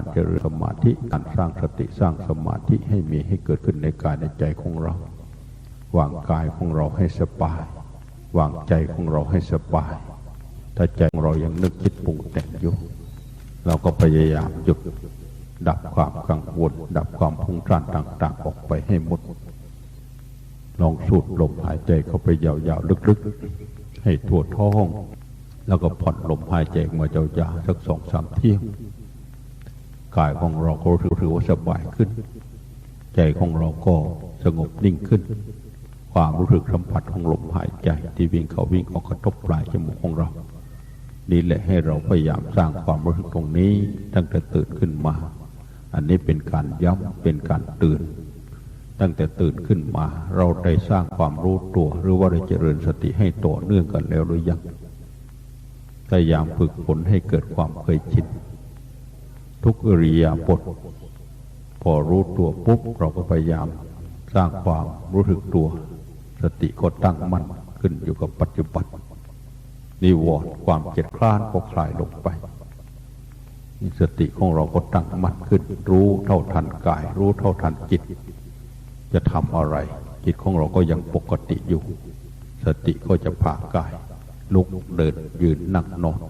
การเจริญสมาธิการสร้างสติสร้างสมาธิให้มีให้เกิดขึ้นในกายในใจของเรา วางกายของเราให้สบาย วางใจของเราให้สบาย ถ้าใจของเรายังนึกคิดปรุงแต่งอยู่เราก็พยายามหยุดดับความกังวลดับความพุ่งซ่านต่าง ๆ ออกไปให้หมด ลองสูดลมหายใจเข้าไปยาวๆลึกๆ ให้ทั่วท้อง แล้วก็ผ่อนลมหายใจออกมายาวๆสักสองสามเที่ยง กายของเราก็ถือว่าสบายขึ้น ใจของเราก็สงบนิ่งขึ้น ความรู้สึกสัมผัสของลมหายใจ ที่วิ่งเขาวิ่งออกกระทบปลายจมูกของเรา นี่แหละให้เราพยายามสร้างความรู้สึกตรงนี้ตั้งแต่ตื่นขึ้นมา อันนี้เป็นการย้ำเป็นการตื่น ตั้งแต่ตื่นขึ้นมา เราได้สร้างความรู้ตัว หรือว่าได้เจริญสติให้ต่อเนื่องกันแล้วหรือยังพยายามฝึกฝนให้เกิดความเคยชิน ทุกอริยาบทพอรู้ตัวปุ๊บเราก็พยายามสร้างความรู้สึกตัว สติก็ตั้งมั่นขึ้นอยู่กับปัจจุบันนิวรณ์ความเจ็ดคลานก็คลายลงไปสติของเราก็ตั้งมั่นขึ้น รู้เท่าทันกาย รู้เท่าทันจิต จะทำอะไร จิตของเราก็ยังปกติอยู่ สติก็จะผ่ากาย ลุกเดินยืนนั่งนอน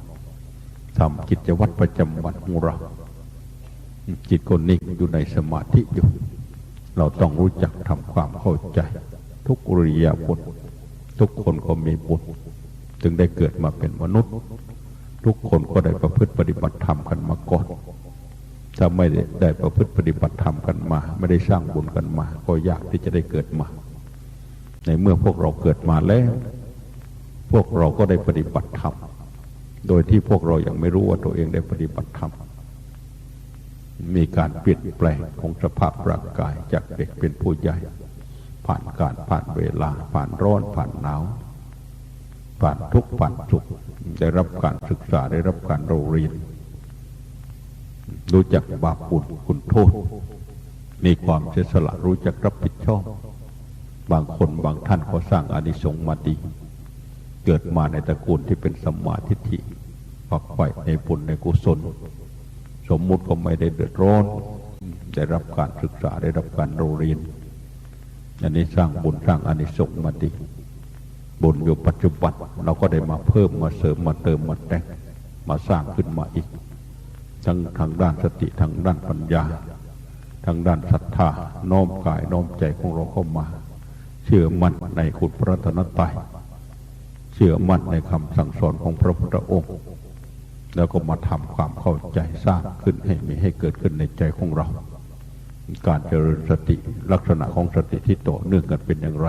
ทำกิจวัตรประจำวันของเรา จิตก็นิ่งอยู่ในสมาธิอยู่ เราต้องรู้จักทำความเข้าใจ ทุกอริยบททุกคนก็มีบุญจึงได้เกิดมาเป็นมนุษย์ ทุกคนก็ได้ประพฤติปฏิบัติธรรมกันมาก่อนถ้าไม่ได้ได้ประพฤติปฏิบัติธรรมกันมา ไม่ได้สร้างบุญกันมา ก็ยากที่จะได้เกิดมา ในเมื่อพวกเราเกิดมาแล้ว พวกเราก็ได้ปฏิบัติธรรมโดยที่พวกเรายังไม่รู้ว่าตัวเองได้ปฏิบัติธรรม มีการเปลี่ยนแปลงของสภาพร่างกายจากเด็กเป็นผู้ใหญ่ ผ่านการผ่านเวลา ผ่านร้อนผ่านหนาวผ่านทุกข์ผ่านสุขได้รับการศึกษาได้รับการเราเรียน รู้จักบาปบุญคุณโทษ มีความเสียสละรู้จักรับผิดชอบบางคนบางท่านก็สร้างอนิสงส์มาดี เกิดมาในตระกูลที่เป็นสัมมาทิฏฐิฝักใฝ่ในบุญในกุศล สมมุติก็ไม่ได้เดือดร้อน ได้รับการศึกษาได้รับการเราเรียน อันนี้สร้างบุญสร้างอานิสงส์มาดีบุญอยู่ปัจจุบันเราก็ได้มาเพิ่มมาเสริมมาเติมมาแต่งมาสร้างขึ้นมาอีก ทั้งทางด้านสติทางด้านปัญญา ทางด้านศรัทธาน้อมกายน้อมใจของเราเข้ามา เชื่อมั่นในคุณพระรัตนตรัยเชื่อมั่นในคำสั่งสอนของพระพุทธองค์ แล้วก็มาทำความเข้าใจสร้างขึ้นให้มีให้เกิดขึ้นในใจของเรา การเจริญสติลักษณะของสติที่ต่อเนื่องกันเป็นอย่างไร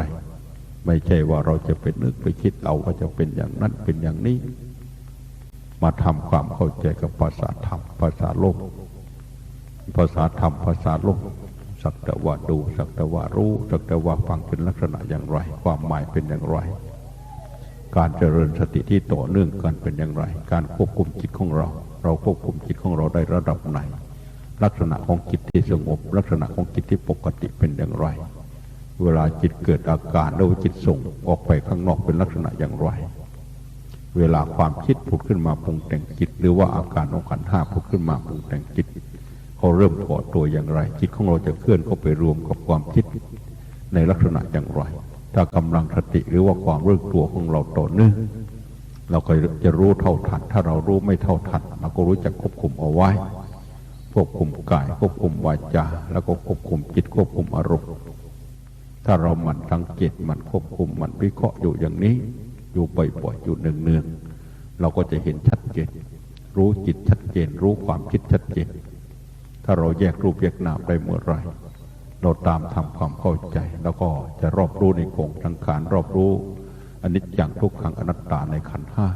ไม่ใช่ว่าเราจะเป็นนึกไปคิดเอาว่าจะเป็นอย่างนั้นเป็นอย่างนี้ มาทำความเข้าใจกับภาษาธรรมภาษาโลก ภาษาธรรมภาษาโลกสักแต่ว่าดูสักแต่ว่ารู้สักแต่ว่าฟังเป็นลักษณะอย่างไร ความหมายเป็นอย่างไร การเจริญสติที่ต่อเนื่องกันเป็นอย่างไร การควบคุมจิตของเรา เราควบคุมจิตของเราได้ระดับไหน ลักษณะของจิตที่สงบ ลักษณะของจิตที่ปกติเป็นอย่างไร เวลาจิตเกิดอาการแล้วจิตส่งออกไปข้างนอกเป็นลักษณะอย่างไร เวลาความคิดผุดขึ้นมาปรุงแต่งจิต หรือว่าอาการของขันธ์ห้าผุดขึ้นมาปรุงแต่งจิตเขาเริ่มก่อตัวอย่างไร จิตของเราจะเคลื่อนเข้าไปรวมกับความคิดในลักษณะอย่างไร ถ้ากำลังสติหรือว่าความรู้ตัวของเราต่อเนื่องเราก็จะรู้เท่าทัน ถ้าเรารู้ไม่เท่าทันเราก็รู้จักควบคุมเอาไว้ ควบคุมกาย ควบคุมวาจา แล้วก็ควบคุมจิตควบคุมอารมณ์ ถ้าเราหมั่นสังเกตหมั่นควบคุมหมั่นวิเคราะห์อยู่อย่างนี้ อยู่บ่อยๆอยู่เนืองๆเราก็จะเห็นชัดเจน รู้จิตชัดเจน รู้ความคิดชัดเจน ถ้าเราแยกรูปแยกนามได้เมื่อไร เราตามทำความเข้าใจ แล้วก็จะรอบรู้ในกงสังขารรอบรู้อนิจจังทุกขังอนัตตาในขันห้า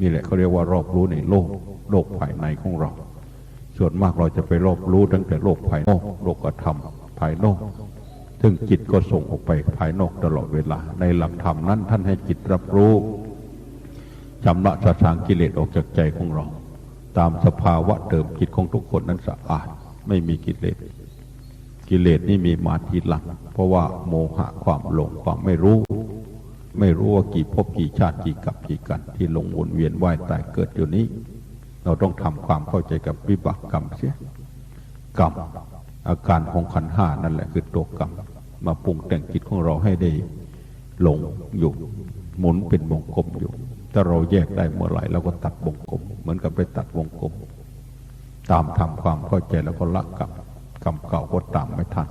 นี่แหละเขาเรียกว่ารอบรู้ในโลกโลกภายในของเรา ส่วนมากเราจะไปรอบรู้ตั้งแต่โลกภายนอกโลกธรรมภายนอกซึ่งจิตก็ส่งออกไปภายนอกตลอดเวลา ในหลักธรรมนั้นท่านให้จิตรับรู้ชำระสะสางกิเลสออกจากใจของเรา ตามสภาวะเดิมจิตของทุกคนนั้นสะอาดไม่มีกิเลส กิเลสนี่มีมาทีหลังเพราะว่าโมหะความหลงความไม่รู้ ไม่รู้ว่ากี่ภพกี่ชาติกี่กับกี่กัน ที่ลงวนเวียนว่ายตายเกิดอยู่นี้ เราต้องทำความเข้าใจกับวิบากกรรมเสียกรรมอาการของขันห้านั่นแหละคือตัวกรรมมาปรุงแต่งจิตของเราให้ได้หลงอยู่หมุนเป็นวงกลมอยู่ ถ้าเราแยกได้เมื่อไหร่เราก็ตัดวงกลม เหมือนกับไปตัดวงกลม ตามทำความเข้าใจแล้วก็ละกรรม กรรมเก่าก็ตามไม่ทัน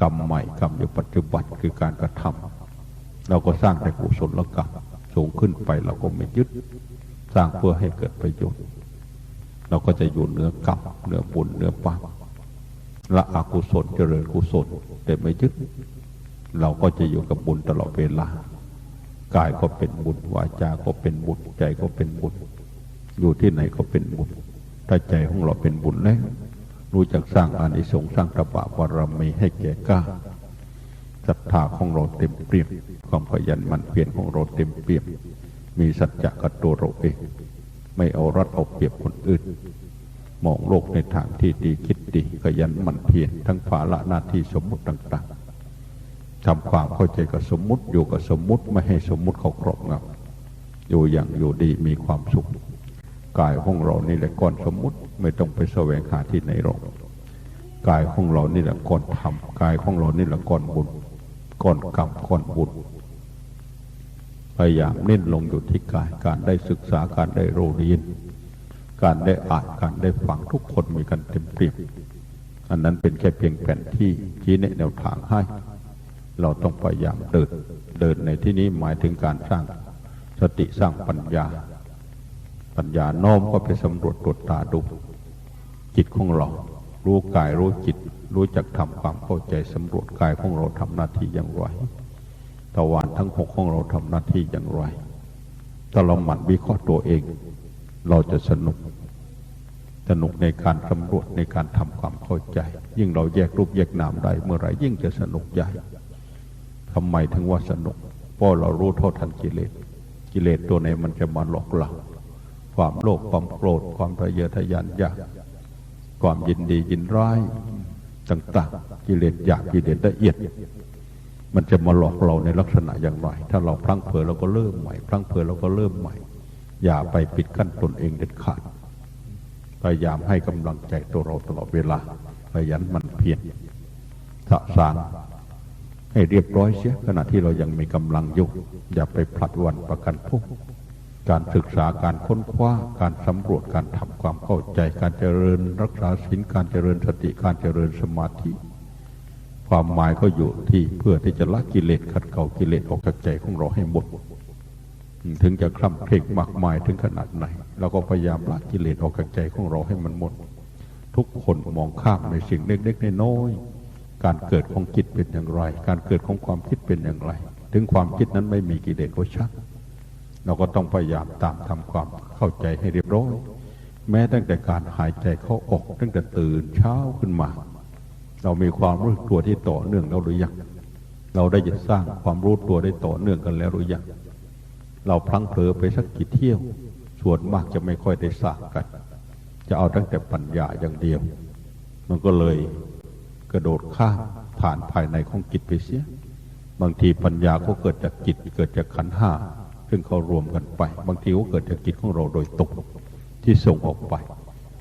กรรมใหม่กรรมอยู่ปัจจุบันคือการกระทำเราก็สร้างแต่กุศลกรรมสูงขึ้นไปเราก็ไม่ยึด สร้างเพื่อให้เกิดประโยชน์ เราก็จะอยู่เหนือกรรมเหนือบุญเหนือบาปละอกุศลเจริญกุศลแต่ไม่ยึด เราก็จะอยู่กับบุญตลอดเวลากายก็เป็นบุญวาจาก็เป็นบุญใจก็เป็นบุญอยู่ที่ไหนก็เป็นบุญถ้าใจของเราเป็นบุญแล้ว รู้จักสร้างอานิสงส์สร้างตบะบารมีให้แก่กล้าศรัทธาของเราเต็มเปี่ยมความขยันหมั่นเพียรของเราเต็มเปี่ยมมีสัจจะกับตัวเราเองไม่เอารัดเอาเปรียบคนอื่น มองโลกในทางที่ดีคิดดีขยันหมั่นเพียรทั้งภาระหน้าที่สมมุติต่าง ๆทำความเข้าใจกับสมมุติอยู่กับสมมุติไม่ให้สมมุติเขาครอบงำอยู่อย่างอยู่ดีมีความสุข กายของเรานี่แหละก้อนสมมุติไม่ต้องไปแสวงหาที่ไหนหรอกกายของเรานี่แหละก้อนธรรมกายของเรานี่แหละก้อนบุญก้อนกรรมก้อนบุญพยายามเน้นลงอยู่ที่กายการได้ศึกษาการได้รู้เรียนการได้อ่านการได้ฟังทุกคนมีกันเต็มเปี่ยมอันนั้นเป็นแค่เพียงแผนที่ชี้แนะแนวทางให้ เราต้องพยายามเดินเดินในที่นี้หมายถึงการสร้างสติสร้างปัญญา ปัญญาโน้มก็ไปสำรวจตรวจตาดูจิตของเรา รู้กายรู้จิต รู้จักทำความเข้าใจสำรวจกายของเราทำหน้าที่อย่างไรตะวันทั้งหกของเราทำหน้าที่อย่างไรถ้าเราหมั่นวิเคราะห์ตัวเอง เราจะสนุก สนุกในการสำรวจในการทำความเข้าใจ ยิ่งเราแยกรูปแยกนามได้เมื่อไรยิ่งจะสนุกใหญ่ทำไมถึงว่าสนุกเพราะเรารู้เท่าทันกิเลส กิเลสตัวไหนมันจะมาหลอกเรา ความโลภความโกรธความทะเยอทะยานอยากความยินดียินร้ายต่างๆ กิเลสอยากกิเลสละเอียด มันจะมาหลอกเราในลักษณะอย่างไร ถ้าเราพลั้งเผลอเราก็เริ่มใหม่พลั้งเผลอเราก็เริ่มใหม่ อย่าไปปิดกั้นตนเองเด็ดขาดพยายามให้กำลังใจตัวเราตลอดเวลาพยายามมันเพียรสะสางให้เรียบร้อยเสียขณะที่เรายังมีกำลังอยู่อย่าไปผลัดวันประกันพรุ่ง การศึกษาการค้นคว้าการสำรวจการทำความเข้าใจ การเจริญรักษาศีลการเจริญสติการเจริญสมาธิ ความหมายก็อยู่ที่เพื่อที่จะละกิเลสขัดเกลากิเลสออกจากใจของเราให้หมด ถึงจะคล่ำเคร่งมากมายถึงขนาดไหนเราก็พยายามละกิเลสออกจากใจของเราให้มันหมด ทุกคนมองข้ามในสิ่งเล็กๆน้อยๆการเกิดของจิตเป็นอย่างไร การเกิดของความคิดเป็นอย่างไร ถึงความคิดนั้นไม่มีกิเลสก็ชัก เราก็ต้องพยายามตามทำความเข้าใจให้เรียบร้อย แม้ตั้งแต่การหายใจเข้าออกตั้งแต่ตื่นเช้าขึ้นมา เรามีความรู้ตัวที่ต่อเนื่องแล้วหรือยังเราได้จะสร้างความรู้ตัวได้ต่อเนื่องกันแล้วหรือยังเราพลั้งเผลอไปสักกี่เที่ยว ส่วนมากจะไม่ค่อยได้สร้างกัน จะเอาตั้งแต่ปัญญาอย่างเดียว มันก็เลยกระโดดข้ามผ่านภายในของจิตไปเสีย บางทีปัญญาก็เกิดจากจิตเกิดจากขันห้า ซึ่งเขารวมกันไป บางทีก็เกิดจากจิตของเราโดยตรงที่ส่งออกไป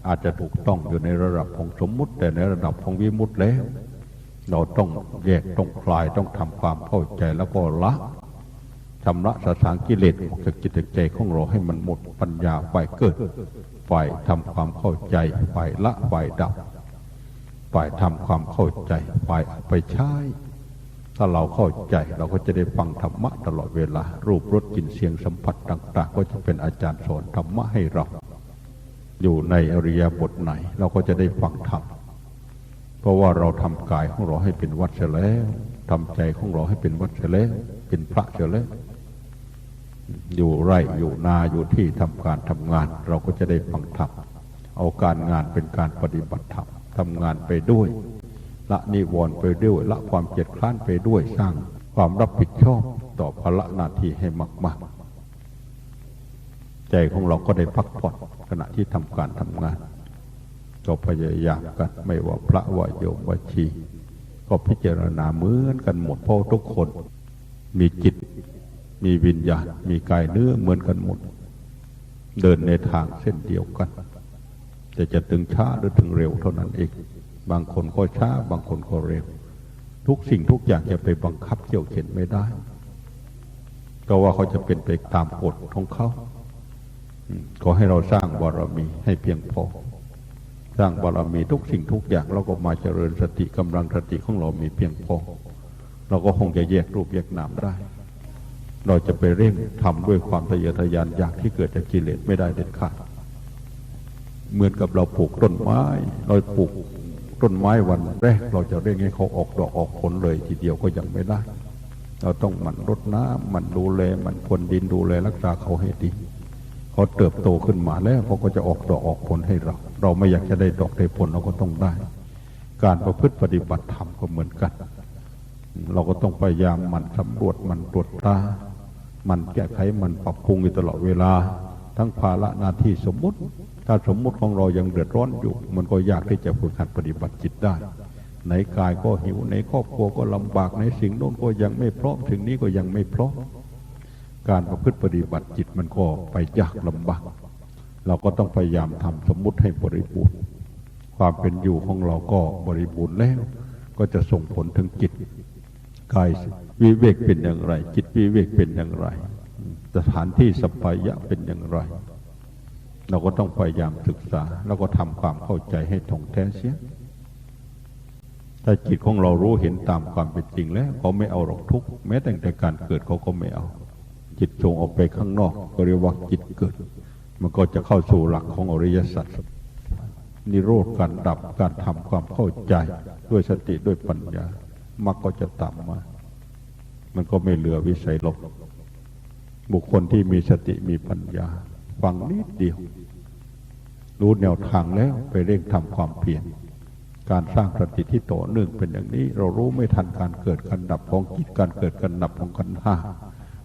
อาจจะถูกต้องอยู่ในระดับของสมมุติ แต่ในระดับของวิมุตติแล้ว เราต้องแยกต้องคลายต้องทำความเข้าใจแล้วก็ละชำระสสางกิเลสออกจากจิตใจของเราให้มันหมดปัญญาฝ่ายเกิดฝ่ายทำความเข้าใจฝ่ายละฝ่ายดับฝ่ายทำความเข้าใจฝ่ายไปใช้ ถ้าเราเข้าใจเราก็จะได้ฟังธรรมะตลอดเวลา รูปรสกลิ่นเสียงสัมผัสต่าง ๆ ก็จะเป็นอาจารย์สอนธรรมะให้เรา อยู่ในอริยบทไหน เราก็จะได้ฟังธรรมเพราะว่าเราทำกายของเราให้เป็นวัดเสียแล้วทำใจของเราให้เป็นวัดเสียแล้วเป็นพระเสียแล้วอยู่ไร่อยู่นาอยู่ที่ทำการทำงาน เราก็จะได้ฟังธรรมเอาการงานเป็นการปฏิบัติธรรมทำงานไปด้วย ละนิวรณ์ไปด้วยละความเกียดคร้านไปด้วยสร้างความรับผิดชอบต่อภาระหน้าที่ให้มาก ๆ ใจของเราก็ได้พักผ่อนขณะที่ทำการทำงาน ก็พยายามกันไม่ว่าพระว่าโยมว่าชีก็พิจารณาเหมือนกันหมดเพราะทุกคน มีจิต มีวิญญาณ มีกายเนื้อเหมือนกันหมด เดินในทางเส้นเดียวกัน จะจะถึงช้าหรือถึงเร็วเท่านั้นเอง บางคนก็ช้า บางคนก็เร็ว ทุกสิ่งทุกอย่างจะไปบังคับเกี่ยวเข็นไม่ได้ ก็ว่าเขาจะเป็นไปตามกฎของเขาขอให้เราสร้างบารมีให้เพียงพอ สร้างบารมีทุกสิ่งทุกอย่างเราก็มาเจริญสติกำลังสติของเรามีเพียงพอ เราก็คงจะแยกรูปแยกนามได้ เราจะไปเร่งทำด้วยความทะเยอทะยานอยากที่เกิดจากกิเลสไม่ได้เด็ดขาด เหมือนกับเราปลูกต้นไม้ เราปลูก ต้นไม้วันแรกเราจะเร่งให้เขาออกดอกออกผลเลยทีเดียวก็ยังไม่ได้ เราต้องหมั่นรดน้ำหมั่นดูแลหมั่นพรวนดินดูแลรักษาเขาให้ดีเขาเติบโตขึ้นมาแล้วเขาก็จะออกดอกออกผลให้เรา เราไม่อยากจะได้ดอกได้ผลเราก็ต้องได้ การประพฤติปฏิบัติธรรมก็เหมือนกัน เราก็ต้องพยายามหมันสำรวจหมันตรวจตาหมันแก้ไขหมันปรับปรุงอยู่ตลอดเวลา ทั้งภาระหน้าที่สมมุติ ถ้าสมมุติของเรายังเดือดร้อนอยู่ มันก็ยากที่จะฝึกหัดปฏิบัติจิตได้ในกายก็หิวในครอบครัวก็ลำบากในสิ่งโน้นก็ยังไม่พร้อมถึงนี้ก็ยังไม่พร้อมการประพฤติปฏิบัติจิตมันก็ไปยากลำบากเราก็ต้องพยายามทำสมมุติให้บริบูรณ์ความเป็นอยู่ของเราก็บริบูรณ์แล้ว ก็จะส่งผลถึงจิตกายวิเวกเป็นอย่างไร จิตวิเวกเป็นอย่างไร สถานที่สปายะเป็นอย่างไร เราก็ต้องพยายามศึกษา แล้วก็ทำความเข้าใจให้ถ่องแท้เสีย ถ้าจิตของเรารู้เห็นตามความเป็นจริงแล้วเขาไม่เอาหรอกทุกแม้แต่แต่การเกิดเขาก็ไม่เอา จิตส่งออกไปข้างนอกก็เรียกว่าจิตเกิด มันก็จะเข้าสู่หลักของอริยสัจนิโรธการดับการทำความเข้าใจ ด้วยสติด้วยปัญญามรรคก็จะตามมา มันก็ไม่เหลือวิสัยหลบ บุคคลที่มีสติมีปัญญา ฟังนิดเดียว รู้แนวทางแล้วไปเร่งทำความเพียรการสร้างสติที่ต่อเนื่องเป็นอย่างนี้ เรารู้ไม่ทันการเกิดการดับของจิตการเกิดการดับของขันห้า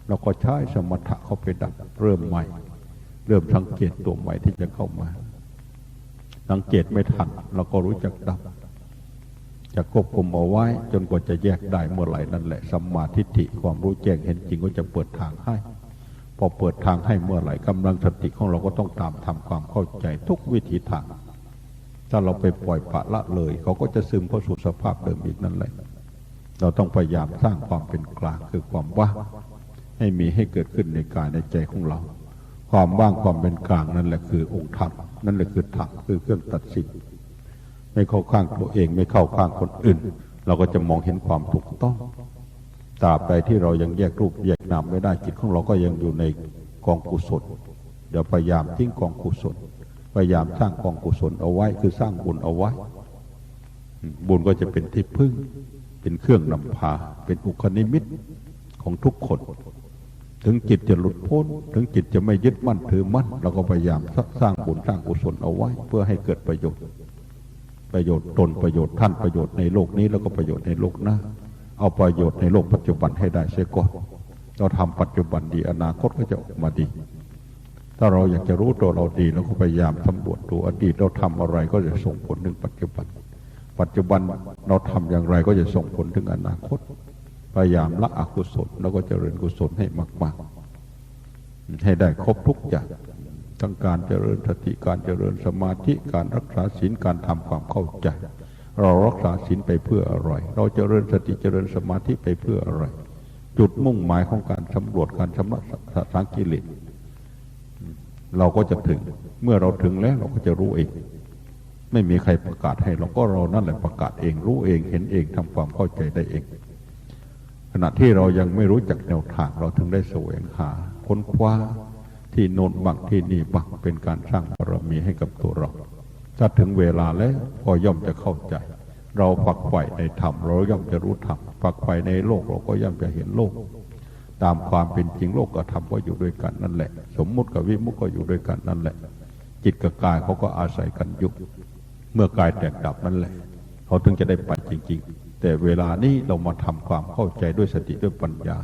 เราก็ใช้สมถะเข้าไปดับเริ่มใหม่ เริ่มสังเกตตัวใหม่ที่จะเข้ามา สังเกตไม่ทันเราก็รู้จักดับ จะควบคุมเอาไว้จนกว่าจะแยกได้เมื่อไหร่นั่นแหละสัมมาทิฏฐิความรู้แจ้งเห็นจริงก็จะเปิดทางให้ พอเปิดทางให้เมื่อไหร่กำลังสติของเราก็ต้องตามทำความเข้าใจทุกวิถีทาง ถ้าเราไปปล่อยปละละเลย เขาก็จะซึมเข้าสู่สภาพเดิมอีกนั่นแหละ เราต้องพยายามสร้างความเป็นกลางคือความว่างให้มีให้เกิดขึ้นในกายในใจของเรา ความว่างความเป็นกลางนั่นแหละคือองค์ธรรมนั่นแหละคือธรรมคือเครื่องตัดสินไม่เข้าข้างตัวเองไม่เข้าข้างคนอื่น เราก็จะมองเห็นความถูกต้อง ตราบใดที่เรายังแยกรูปแยกนามไม่ได้จิตของเราก็ยังอยู่ในกองกุศลเดี๋ยวพยายามทิ้งกองกุศลพยายามสร้างกองกุศลเอาไว้คือสร้างบุญเอาไว้ บุญก็จะเป็นที่พึ่ง เป็นเครื่องนำพา เป็นอุคนิมิตของทุกคน ถึงจิตจะหลุดพ้น ถึงจิตจะไม่ยึดมั่นถือมั่นเราก็พยายามสร้างบุญสร้างกุศลเอาไว้ เพื่อให้เกิดประโยชน์ ประโยชน์ตนประโยชน์ท่านประโยชน์ในโลกนี้แล้วก็ประโยชน์ในโลกหน้า เอาประโยชน์ในโลกปัจจุบันให้ได้เสียก่อนเราทำปัจจุบันดีอนาคตก็จะออกมาดี ถ้าเราอยากจะรู้ตัวเราดีเราก็พยายามสำรวจดูอดีตเราทำอะไรก็จะส่งผลถึงปัจจุบัน ปัจจุบันเราทำอย่างไรก็จะส่งผลถึงอนาคต พยายามละอกุศลแล้วก็เจริญกุศลให้มาก ๆ ให้ได้ครบทุกอย่างทั้งการเจริญสติการเจริญสมาธิการรักษาศีลการทำความเข้าใจ เรารักษาศีลไปเพื่ออะไร เราเจริญสติเจริญสมาธิไปเพื่ออะไร จุดมุ่งหมายของการสำรวจการชำระสังกิเลสเราก็จะถึง เมื่อเราถึงแล้วเราก็จะรู้เอง ไม่มีใครประกาศให้เราก็เรานั่นแหละประกาศเอง รู้เองเห็นเองทำความเข้าใจได้เอง ขณะที่เรายังไม่รู้จักแนวทางเราถึงได้แสวงหาค้นคว้าที่โน่นบังที่นี่บังเป็นการสร้างบารมีให้กับตัวเรา ถ้าถึงเวลาแล้วก็ย่อมจะเข้าใจ เราฝักใฝ่ในธรรมเราย่อมจะรู้ธรรมฝักใฝ่ในโลกเราก็ย่อมจะเห็นโลก ตามความเป็นจริงโลกกับธรรมก็อยู่ด้วยกันนั่นแหละ สมมุติกับวิมุติก็อยู่ด้วยกันนั่นแหละ จิตกับกายเขาก็อาศัยกันยู่เมื่อกายแตกดับนั่นแหละ เขาถึงจะได้ไปจริง ๆ แต่เวลานี้เรามาทำความเข้าใจด้วยสติด้วยปัญญา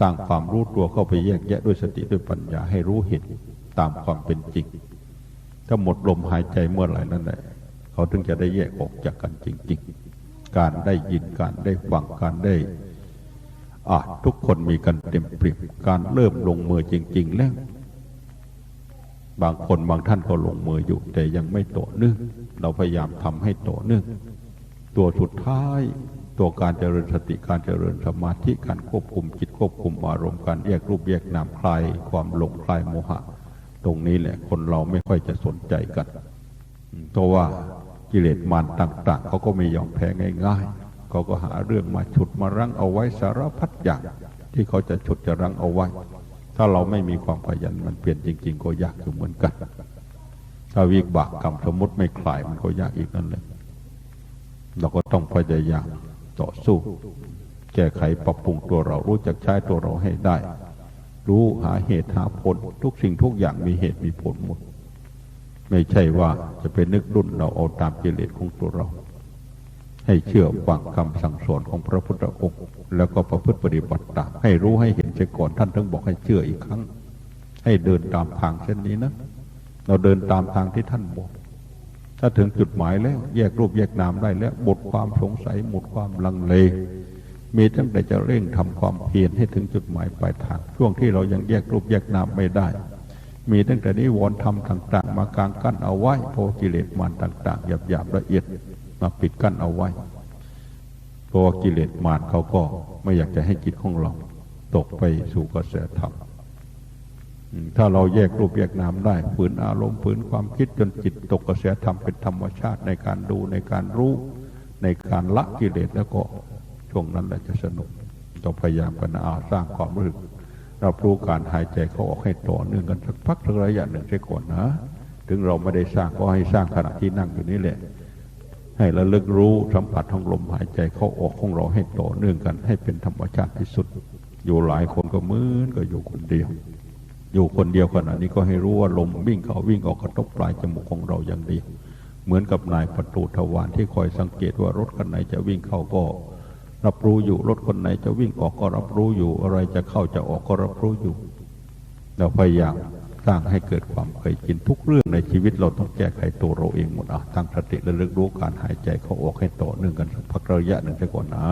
สร้างความรู้ตัวเข้าไปแยกแยะด้วยสติด้วยปัญญาให้รู้เห็นตามความเป็นจริง ถ้าหมดลมหายใจเมื่อไหร่นั่นแหละเขาถึงจะได้แยกออกจากกันจริง ๆ การได้ยินการได้ฟังการได้อาทุกคนมีกันเต็มเปรียบการเริ่มลงมือจริง ๆ แล้ว บางคนบางท่านก็ลงมืออยู่ แต่ยังไม่ต่อเนื่องเราพยายามทำให้ต่อเนื่องตัวสุดท้ายตัวการเจริญสติการเจริญสมาธิการควบคุมจิตควบคุมอารมณ์การแยกรูปแยกนามคลายความหลงคลายโมหะ ตรงนี้แหละ คนเราไม่ค่อยจะสนใจกันเพราะว่ากิเลสมารต่าง ๆเขาก็ไม่ยอมแพ้ง่ายๆเขาก็หาเรื่องมาฉุดมารั้งเอาไว้สารพัดอย่างที่เขาจะฉุดจะรั้งเอาไว้ ถ้าเราไม่มีความขยันมันเปลี่ยนจริง ๆ ก็ยากอยู่เหมือนกัน ถ้าวิบากกรรมสมมติไม่คลายมันก็ยากอีกนั่นแหละเราก็ต้องพยายามต่อสู้ แก้ไขปรับปรุงตัวเรารู้จักใช้ตัวเราให้ได้ รู้หาเหตุหาผล ทุกสิ่งทุกอย่างมีเหตุมีผลหมด ไม่ใช่ว่าจะเป็นนึกรุ่นเราเอาตามกิเลสของตัวเรา ให้เชื่อฟังคำสั่งสอนของพระพุทธองค์ แล้วก็ประพฤติปฏิบัติตามให้รู้ให้เห็นเสียก่อนท่านถึงบอกให้เชื่ออีกครั้ง ให้เดินตามทางเส้นนี้นะ เราเดินตามทางที่ท่านบอกถ้าถึงจุดหมายแล้ว แยกรูปแยกนามได้แล้วหมดความสงสัยหมดความลังเล มีตั้งแต่จะเร่งทำความเพียรให้ถึงจุดหมายปลายทาง ช่วงที่เรายังแยกรูปแยกนามไม่ได้ มีตั้งแต่นิวรณ์ธรรมต่าง ๆ มากางกั้นเอาไว้โพกิเลสมารต่าง ๆ หยาบๆละเอียดมาปิดกั้นเอาไว้เพราะว่ากิเลสมารเขาก็ไม่อยากจะให้จิตของเราตกไปสู่กระแสธรรมอืมถ้าเราแยกรูปแยกนามได้ฝืนอารมณ์ฝืนความคิดจนจิตตกกระแสธรรมเป็นธรรมชาติในการดูในการรู้ในการละกิเลสแล้วก็ ช่วงนั้นแหละจะสนุกต้องพยายามกันอาสร้างความรู้สึกรับรู้การหายใจเขาออกให้ต่อเนื่องกันสักพักสักระยะหนึ่งใช่ก่อนนะ ถึงเราไม่ได้สร้างก็ให้สร้างขณะที่นั่งอยู่นี่แหละ ให้ระลึกรู้สัมผัสของลมหายใจเขาออกของเราให้ต่อเนื่องกัน ให้เป็นธรรมชาติที่สุด อยู่หลายคนก็มืนก็อยู่คนเดียว อยู่คนเดียวขณะนี้ก็ให้รู้ว่าลมวิ่งเข้าวิ่งออกกระทบปลายจมูกของเราอย่างเดียวเหมือนกับนายประตูทวารที่คอยสังเกตว่ารถคันไหนจะวิ่งเข้าก็ รับรู้อยู่รถคนไหนจะวิ่งออกก็รับรู้อยู่ อะไรจะเข้าจะออกก็รับรู้อยู่ เราพยายามสร้างให้เกิดความเคยชินทุกเรื่องในชีวิตเราต้องแก้ไขตัวเราเองหมดอะตั้งสติและเลึกรู้การหายใจเข้าออกให้ต่อเนื่องกันสักพักระยะหนึ่งไปก่อนนะ